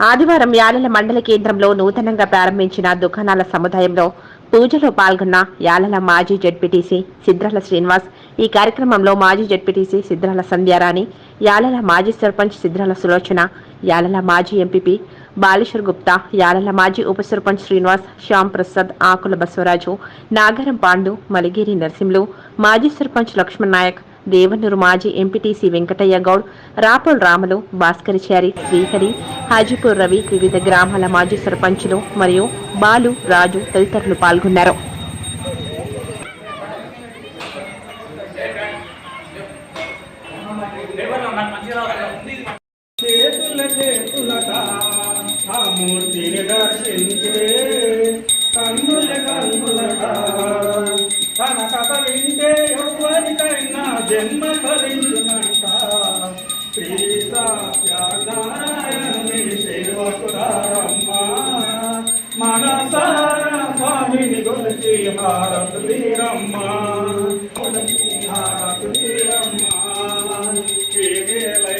ఆదివారం యాలల మండల కేంద్రంలో నూతనంగా ప్రారంభించిన దుకాణాల సముదాయంలో పూజలో పాల్గొన్న యాలల మాజీ జడ్పీటీసీ సిద్రాల శ్రీనివాస్ ఈ కార్యక్రమంలో మాజీ జడ్పీటీసీ సిద్రాల సంధ్యారాణి యాలల మాజీ సర్పంచ్ సిద్రాల సులోచన యాలల మాజీ ఎంపీపీ బాలేశ్వర్ గుప్తా యాలల మాజీ ఉప సర్పంచ్ శ్రీనివాస్ శ్యామ్ ప్రసాద్ ఆకుల బసవరాజు నాగరం పాండు మలిగిరి నరసింహులు మాజీ సర్పంచ్ లక్ష్మణ్ నాయక్ దేవనూరు మాజీ ఎంపీటీసీ వెంకటయ్య గౌడ్ రాపోల్ రాములు భాస్కరచారి శ్రీహరి హాజీపూర్ రవి వివిధ గ్రామాల మాజీ సర్పంచులు మరియు బాలు రాజు తదితరులు పాల్గొన్నారు. మూర్తిని దర్శించే కన్నుల కన్నులట తన కథ వింటే జన్మ ఫలించునంట శ్రీ సత్యనారాయణుని సేవకురారమ్మ మనసార స్వామిని కొలిచి హారతులీరమ్మ. కొలిచి హారతులీరమ్మ. ఏవేలైనా